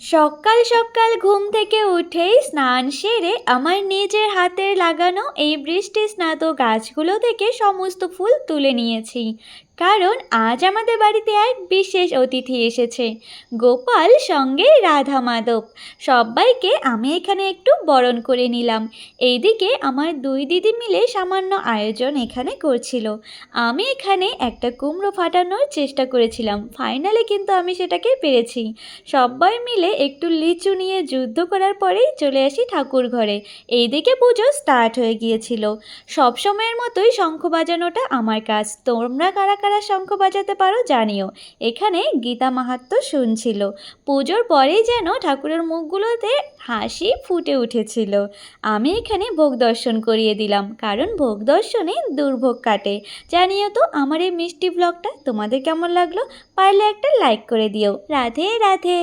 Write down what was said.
সকাল সকাল ঘুম থেকে উঠেই স্নান সেরে আমার নিজের হাতের লাগানো এই বৃষ্টি স্নাত গাছগুলো থেকে সমস্ত ফুল তুলে নিয়েছি। কারণ আজ আমাদের বাড়িতে এক বিশেষ অতিথি এসেছে। গোপাল সঙ্গে রাধা মাধব। সবাইকে আমি এখানে একটু বরণ করে নিলাম। এইদিকে আমার দুই দিদি মিলে সামান্য আয়োজন এখানে করছিল। আমি এখানে একটা কুমড়ো ফাটানোর চেষ্টা করেছিলাম। ফাইনালে কিন্তু আমি সেটাকে পেরেছি। সবাই মিলে একটু লিচু নিয়ে যুদ্ধ করার পরেই চলে আসি ঠাকুর ঘরে। এইদিকে পুজো স্টার্ট হয়ে গিয়েছিল। সব সময়ের মতোই শঙ্খ বাজানোটা আমার কাজ। তোমরা কারা কারা শঙ্খ বাজাতে পারো জানিও। এখানে গীতা মাহাত্ম শুনছিল। পুজোর পরেই যেন ঠাকুরের মুখগুলোতে হাসি ফুটে উঠেছিল। আমি এখানে ভোগ দর্শন করিয়ে দিলাম, কারণ ভোগ দর্শনে দুর্ভোগ কাটে। জানিও তো, আমার এই মিষ্টি ব্লগটা তোমাদের কেমন লাগল? পারলে একটা লাইক করে দিও। রাধে রাধে!